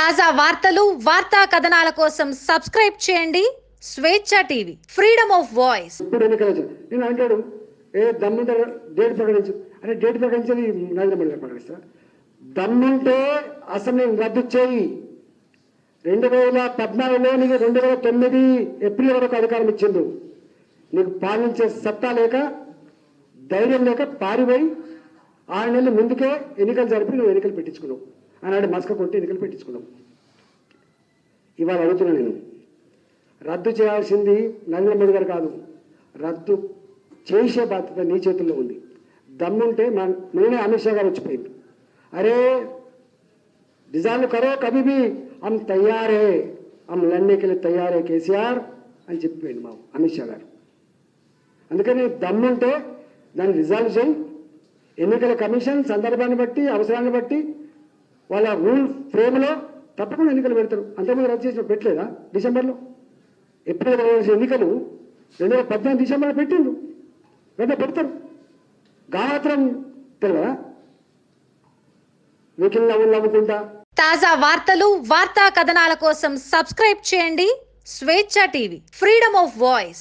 తాజా వార్తలు వార్తా కథనాల కోసం సబ్స్క్రైబ్ చేయండి. స్వేచ్ఛ టీవీ ఫ్రీడమ్ ఆఫ్ వాయిస్. ఇప్పుడు నేను అంటాడు ఏ దమ్ముంటే డేట్ ప్రకటించు అంటే డేట్ ప్రకటించేది నరేంద్ర మోడీ గారు ప్రకటిస్తా దమ్ముంటే అసెంబ్లీని రద్దు చేయి. రెండు వేల పద్నాలుగులో నీకు రెండు వేల తొమ్మిది ఏప్రిల్ వరకు అధికారం ఇచ్చిండు. నీకు పాలించే సత్తా లేక ధైర్యం లేక పారిపోయి ఆరు నెలలు ముందుకే ఎన్నికలు జరిపి నువ్వు ఎన్నికలు పెట్టించుకున్నావు. ఆనాడు మసక కొట్టి ఎన్నికలు పెట్టించుకున్నాం. ఇవాళ అడుగుతున్నా నేను రద్దు చేయాల్సింది నరేంద్ర మోడీ గారు కాదు రద్దు చేసే బాధ్యత నీ చేతుల్లో ఉంది. దమ్ముంటే మా నేనే అమిత్ షా గారు వచ్చిపోయింది. అరే డిజైన్లు కరో కబీబీ అమ్ తయారే అమ్ లన్నేకెళ్ళి తయారే కేసీఆర్ అని చెప్పిపోయింది మా అమిత్ షా గారు. అందుకని దమ్ముంటే దాన్ని రిజాల్వ్ చేయి. ఎన్నికల కమిషన్ సందర్భాన్ని బట్టి అవసరాన్ని బట్టి వాళ్ళ రూల్ ఫ్రేమ్లో తప్పకుండా ఎన్నికలు పెడతారు. అంతకుముందు రద్దు చేసిన పెట్టలేదా డిసెంబర్లో? ఎప్పుడు జరగాల్సిన ఎన్నికలు రెండు వేల పద్నాలుగు డిసెంబర్లో పెట్టిండు వెంటనే పెడతారు. గాత్రం తెలియదా? వెకిల్ నవ్వులు నవ్వుకుంటా. తాజా వార్తలు వార్తా కథనాల కోసం సబ్స్క్రైబ్ చేయండి. స్వేచ్ఛ టీవీ ఫ్రీడమ్ ఆఫ్ వాయిస్.